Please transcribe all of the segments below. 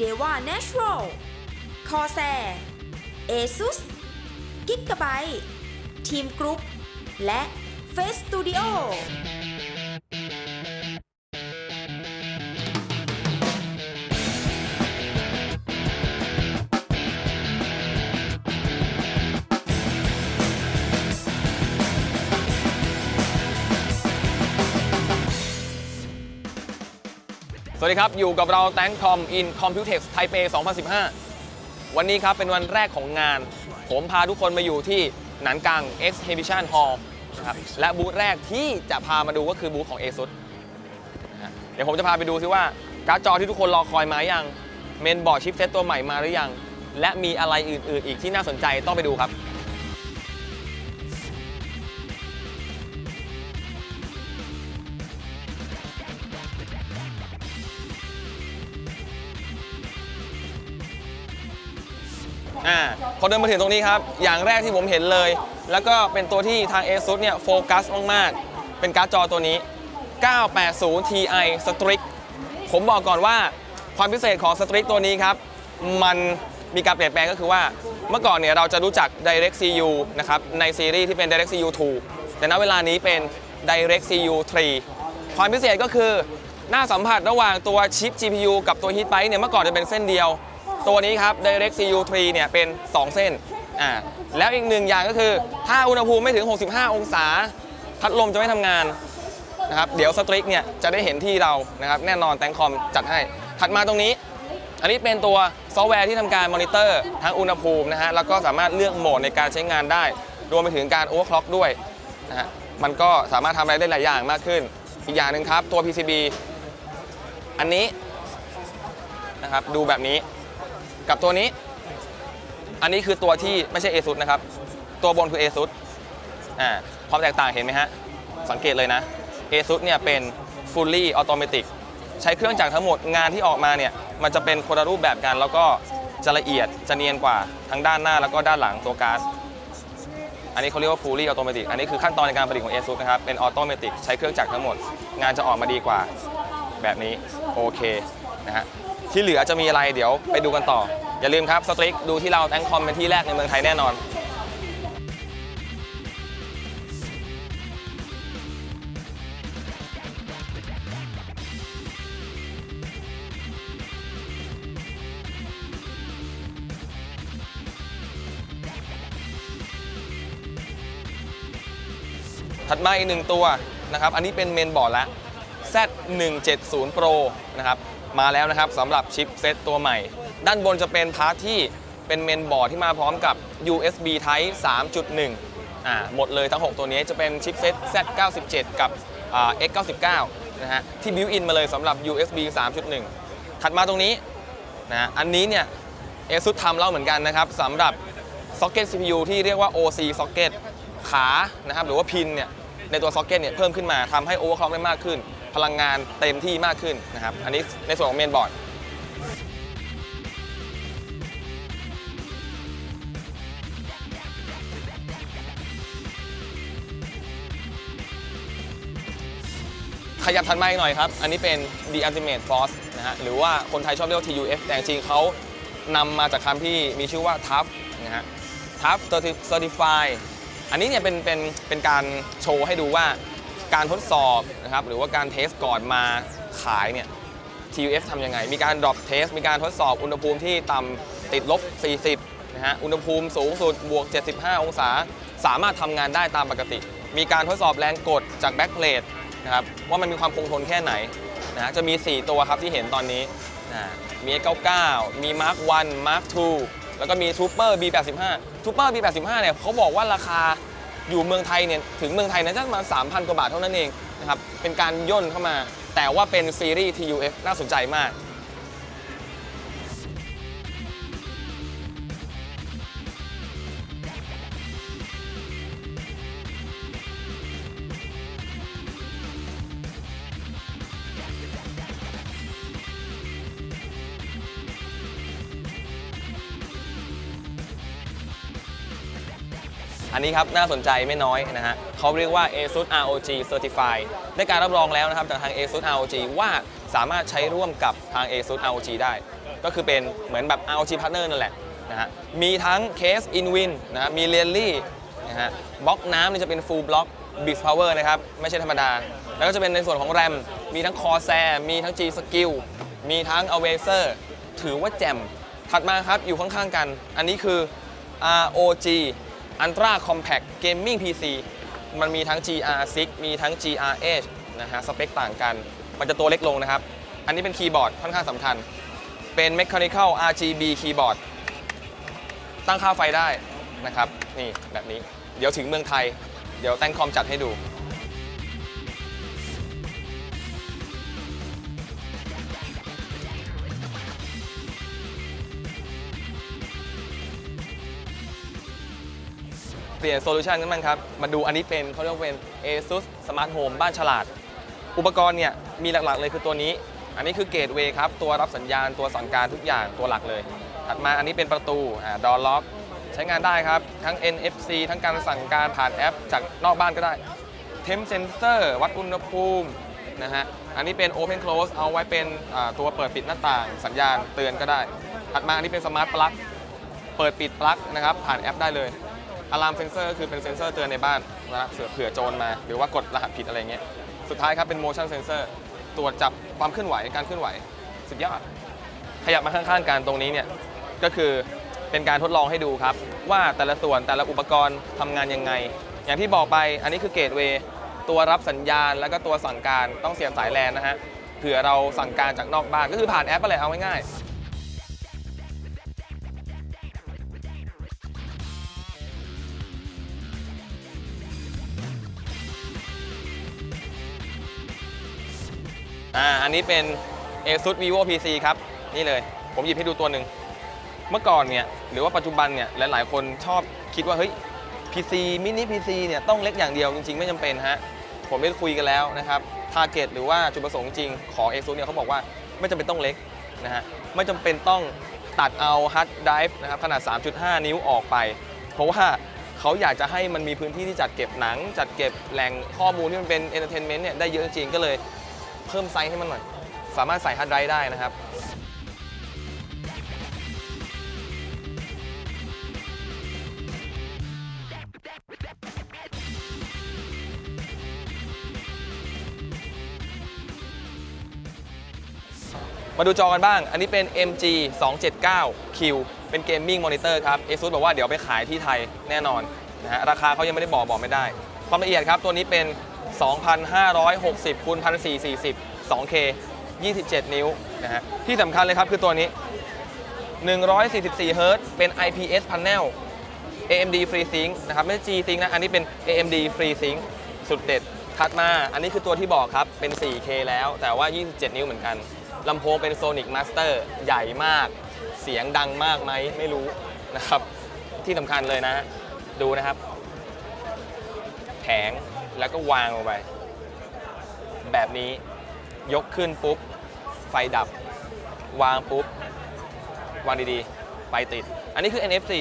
d e w a Natural c o r s a i r ASUS Gigabyte Team Group และ Face Studio สวัสดีครับ อยู่กับเราแตงคอมอินคอมพิวเท็กซ์ไทเป2015 วันนี้ครับ เป็นวันแรกของงาน ผมพาทุกคนมาอยู่ที่หนันกัง Exhibition Hall นะครับและบูธแรกที่จะพามาดูก็คือบูธของ ASUS นะฮะเดี๋ยวผมจะพาไปดูซิว่า การ์ดจอที่ทุกคนรอคอยมายังเมนบอร์ดชิปเซตตัวใหม่มาหรือยัง และมีอะไรอื่น ๆ อีกที่น่าสนใจต้องไปดูครับ อ่าพอเดินมาถึงตรงนี้ครับ อย่างแรกที่ผมเห็นเลย แล้วก็เป็นตัวที่ทาง ASUS เนี่ยโฟกัสมาก ๆ เป็นการ์ดจอตัวนี้ 980 Ti Strix ผมบอกก่อนว่าความพิเศษของ Strix ตัวนี้ครับ มันมีการเปลี่ยนแปลงก็คือว่า เมื่อก่อนเนี่ยเราจะรู้จัก DirectCU นะครับในซีรีส์ที่เป็น DirectCU 2 แต่ณเวลานี้เป็น DirectCU 3 ความพิเศษก็คือหน้าสัมผัสระหว่างตัวชิป GPU กับตัว Heatbike เนี่ยเมื่อก่อนจะเป็นเส้นเดียว ตัวนี้ครับ DirectCU 3 เนี่ยเป็น 2 เส้นอ่าแล้วอีกหนึ่งอย่างก็คือ ถ้าอุณหภูมิไม่ถึง 65 องศา พัดลมจะไม่ทำงานนะครับเดี๋ยวสตริกเนี่ยจะได้เห็นที่เรานะครับแน่นอนแตงคอมจัดให้ ถัดมาตรงนี้ อันนี้เป็นตัวซอฟต์แวร์ที่ทำการมอนิเตอร์ทั้งอุณหภูมินะฮะแล้วก็สามารถเลือกโหมดในการใช้งานได้ รวมไปถึงการโอเวอร์คล็อกด้วยนะฮะมันก็สามารถทำอะไรได้หลายอย่างมากขึ้น อีกอย่างหนึ่งครับตัว PCB อันนี้นะครับดูแบบนี้ กับตัวนี้ อันนี้คือตัวที่ไม่ใช่ ASUS นะครับ ตัวบนคือ ASUS อ่าความแตกต่างเห็นไหมฮะ สังเกตเลยนะ ASUS เนี่ยเป็น fully automatic ใช้เครื่องจักรทั้งหมดงานที่ออกมาเนี่ยมันจะเป็นคนละรูปแบบกัน แล้วก็จะละเอียดจะเนียนกว่าทั้งด้านหน้าแล้วก็ด้านหลังตัวการ์ดอันนี้เขาเรียกว่า fully automatic อันนี้คือขั้นตอนในการผลิตของ ASUS นะครับ เป็น automatic ใช้เครื่องจักรทั้งหมด งานจะออกมาดีกว่าแบบนี้ โอเคนะฮะที่เหลือจะมีอะไรเดี๋ยวไปดูกันต่อ อย่าลืมครับสตริกดูที่เราแตงคอมเป็นที่แรกในเมืองไทยแน่นอนถัดมาอีกหนึ่งตัวนะครับ อันนี้เป็นเมนบอร์ดละ Z170 Pro นะครับ มาแล้วนะครับสำหรับชิปเซตตัวใหม่ ด้านบนจะเป็นพาร์ทที่เป็นเมนบอร์ดที่มาพร้อมกับ USB Type 3.1อ่าหมดเลยทั้ง 6 ตัวนี้จะเป็นชิปเซต Z97 กับอ่า X99 นะฮะที่บิวอินมาเลยสำหรับ USB 3.1 ถัดมาตรงนี้นะอันนี้เนี่ย ASUS ทำแล้วเหมือนกันนะครับสำหรับ Socket CPU ที่เรียกว่า OC Socket ขานะครับหรือว่าพินเนี่ยในตัว Socket เนี่ยเพิ่มขึ้นมาทำให้ overclock ได้มากขึ้น พลังงานเต็มที่มากขึ้นนะครับอันนี้ในส่วนของเมนบอร์ด ขยับถัดมาอีกหน่อยครับ อันนี้เป็น The Ultimate Force นะฮะ หรือว่าคนไทยชอบเรียก TUF แต่จริงๆเขานำมาจากคำที่มีชื่อว่า TUF นะฮะ TUF Certified อันนี้เนี่ยเป็นเป็นเป็นการโชว์ให้ดูว่าการทดสอบนะครับ หรือว่าการเทสก่อนมาขายเนี่ย TUF ทำยังไง มีการ drop test มีการทดสอบอุณหภูมิที่ต่ำติดลบ 40 นะฮะ อุณหภูมิสูงสุดบวก 75 องศา สามารถทำงานได้ตามปกติ มีการทดสอบแรงกดจาก backplate นะครับว่ามันมีความคงทนแค่ไหนนะจะมี 4 ตัวครับที่เห็นตอนนี้นะมี X99 มี Mark 1 Mark 2 แล้วก็มี Trooper B85 Trooper B85 เนี่ยเขาบอกว่าราคาอยู่เมืองไทยเนี่ยถึงเมืองไทยนะจะประมาณ3,000 กว่าบาทเท่านั้นเองนะครับเป็นการย่นเข้ามา แต่ว่าเป็นซีรีส์ TUF น่าสนใจมาก อันนี้ครับน่าสนใจไม่น้อยนะฮะเขาเรียกว่า ASUS ROG Certified ได้การรับรองแล้วนะครับจากทาง ASUS ROG ว่าสามารถใช้ร่วมกับทาง ASUS ROG ได้ ก็คือเป็นเหมือนแบบ ROG Partner นั่นแหละนะฮะมีทั้งเคส InWin นะฮะมีเ e ลลี่นะฮะบล็อกน้ำนี่จะเป็น Full Block b i s Power นะครับ ไม่ใช่ธรรมดา แล้วก็จะเป็นในส่วนของ RAM มีทั้ง Corsair มีทั้ง G Skill มีทั้ง a w a z e r ถือว่าแจ่มถัดมาครับอยู่ข้างๆกัน อันนี้คือ ROG Ultra Compact Gaming PC มันมีทั้ง GR6 มีทั้ง GR8 นะฮะสเปคต่างกัน มันจะตัวเล็กลงนะครับ อันนี้เป็นคีย์บอร์ดค่อนข้างสำคัญ เป็น Mechanical RGB คีย์บอร์ดตั้งค่าไฟได้นะครับ นี่แบบนี้ เดี๋ยวถึงเมืองไทย เดี๋ยวแตงคอมจัดให้ดู เปลี่ยนโซลูชันกันบ้างครับ มาดูอันนี้เป็นเขาเรียกว่าเป็น ASUS Smart Home บ้านฉลาด อุปกรณ์เนี่ยมีหลักๆเลยคือตัวนี้ อันนี้คือเกตเวย์ครับ ตัวรับสัญญาณตัวสั่งการทุกอย่างตัวหลักเลย ถัดมาอันนี้เป็นประตูอ่าดอล็อกใช้งานได้ครับ ทั้ง NFC ทั้งการสั่งการผ่านแอป จากนอกบ้านก็ได้ Temp Sensor วัดอุณหภูมินะฮะอันนี้เป็น Open Close เอาไว้เป็นตัวเปิดปิดหน้าต่าง สัญญาณเตือนก็ได้ ถัดมาอันนี้เป็น Smart Plug เปิดปิดปลั๊กนะครับผ่านแอปได้เลย อะลามเซนเซอร์คือเป็นเซนเซอร์เตือนในบ้านนะเสือเผื่อโจรมา หรือว่ากดรหัสผิดอะไรเงี้ย สุดท้ายครับเป็น motion sensor ตรวจจับความเคลื่อนไหวการเคลื่อนไหว สุดยอด ขยับมาข้างๆกันตรงนี้เนี่ย ก็คือเป็นการทดลองให้ดูครับ ว่าแต่ละส่วนแต่ละอุปกรณ์ทำงานยังไง อย่างที่บอกไปอันนี้คือเกตเวย์ตัวรับสัญญาณ แล้วก็ตัวสั่งการต้องเสียบสายแลนนะฮะเผื่อเราสั่งการจากนอกบ้านก็คือผ่านแอปอะไรเอาง่ายๆ อ่าอันนี้เป็น ASUS Vivo PC ครับ นี่เลย ผมหยิบให้ดูตัวหนึ่ง เมื่อก่อนเนี่ย หรือว่าปัจจุบันเนี่ย หลาย ๆ คนชอบคิดว่า เฮ้ย PC มินิ PC เนี่ยต้องเล็กอย่างเดียวจริง ๆ ไม่จำเป็นฮะ ผมได้คุยกันแล้วนะครับทาร์เก็ตหรือว่าจุดประสงค์จริงของ ASUS เนี่ยเขาบอกว่าไม่จำเป็นต้องเล็กนะฮะไม่จำเป็นต้องตัดเอาฮาร์ดไดรฟ์นะครับขนาด 3.5 นิ้วออกไป เพราะว่าเขาอยากจะให้มันมีพื้นที่ที่จัดเก็บหนัง จัดเก็บแหล่งข้อมูลที่มันเป็นเอนเตอร์เทนเมนต์เนี่ยได้เยอะจริงก็เลย เพิ่มไซส์ให้มันหน่อย สามารถใส่ฮาร์ดไดรฟ์ได้นะครับ มาดูจอกันบ้าง อันนี้เป็น MG 279 Q เป็นเกมมิ่งมอนิเตอร์ครับ ASUS บอกว่าเดี๋ยวไปขายที่ไทยแน่นอนนะฮะ ราคาเขายังไม่ได้บอกบอกไม่ได้ ความละเอียดครับ ตัวนี้เป็น 2,560คูณ1440 2K 27 นิ้วนะฮะที่สำคัญเลยครับคือตัวนี้ 144 Hz เป็น IPS panel AMD FreeSync นะครับ ไม่ใช่ G-Sync นะ อันนี้เป็น AMD FreeSync สุดเด็ดถัดมา อันนี้คือตัวที่บอกครับ เป็น 4K แล้ว แต่ว่า 27 นิ้วเหมือนกันลำโพงเป็น Sonic Master ใหญ่มาก เสียงดังมากไหมไม่รู้นะครับ ที่สำคัญเลยนะ ดูนะครับ แผง แล้วก็วางลงไป แบบนี้ยกขึ้นปุ๊บ ไฟดับ วางปุ๊บ วางดีๆ ไฟติด อันนี้คือ NFC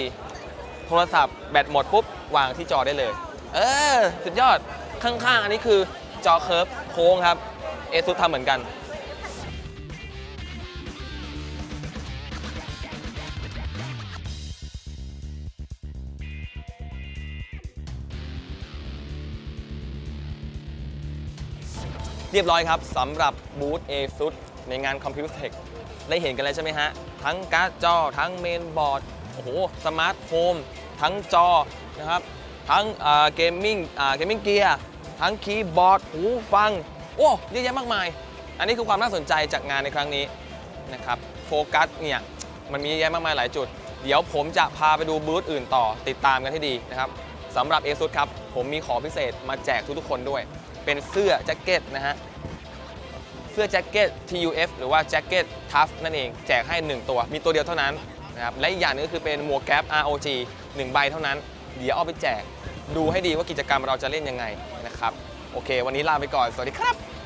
โทรศัพท์แบตหมดปุ๊บ วางที่จอได้เลย เออ สุดยอดข้างๆ อันนี้คือจอเคิร์ฟโค้งครับเอซุทำเหมือนกัน เรียบร้อยครับสำหรับบูธ ASUS ในงาน Computex ได้เห็นกันแล้วใช่ไหมฮะ ทั้งการ์ดจอ ทั้งเมนบอร์ดโอ้โหสมาร์ทโฮมทั้งจอนะครับ ทั้งเกมมิ่งเกมมิ่งเกียร์ทั้งคีย์บอร์ดหูฟัง โอ้เยอะแยะมากมาย อันนี้คือความน่าสนใจจากงานในครั้งนี้นะครับโฟกัสเนี่ยมันมีเยอะแยะมากมายหลายจุด เดี๋ยวผมจะพาไปดูบูธอื่นต่อติดตามกันให้ดีนะครับสำหรับ ASUS ครับ ผมมีของพิเศษมาแจกทุกๆคนด้วย เป็นเสื้อแจ็คเก็ตนะฮะ เสื้อแจ็คเก็ต TUF หรือว่าแจ็คเก็ตทัฟนั่นเอง แจกให้ 1 ตัว มีตัวเดียวเท่านั้นนะครับ และอีกอย่างหนึงก็คือเป็นหมวกแก๊ป ROG 1 ใบเท่านั้น เดี๋ยวเอาไปแจก ดูให้ดีว่ากิจกรรมเราจะเล่นยังไงนะครับ โอเค วันนี้ลาไปก่อน สวัสดีครับ